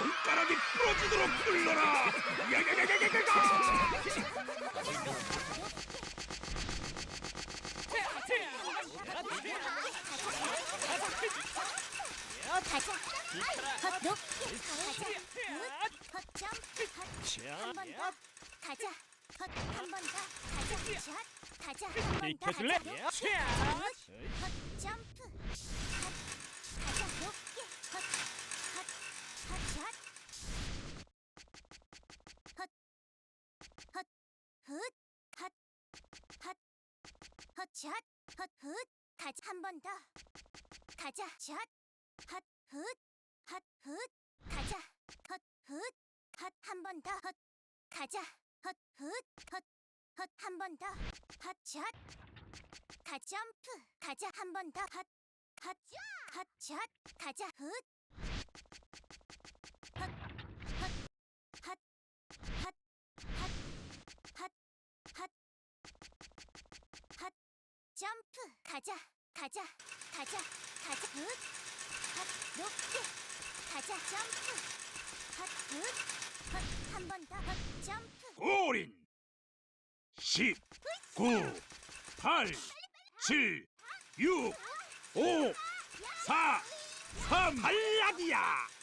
손가락이 부러지도록 굴러라 야야야야야야야 가자. 헛한번 더. 가자. 가자. 한번 더. 가자. 야! 헛 점프. 헛. 가자. 높게. 헛. 헛. 헛 샷. 헛. 헛. 훗. 헛. 헛. 헛 샷. 헛 훗. 가자. 한 번 더. 가자. 샷. 헛, 훗, 헛, 훗, 가자. 헛, 훗, 헛, 한 번 더. 헛, 가자. 헛, 훗, 헛, 헛, 한 번 더. 헛, 샷. 가, 점프. 가자. 한 번 더. 헛, 헛, 헛, 샷. 가자. 훗. 가자. 가자. 가자. 가자. 훗. 헛 높게 가자 점프 헛굿헛한 번더헛 점프 올인 10 9 8 7 6 5 4 3 탈락이야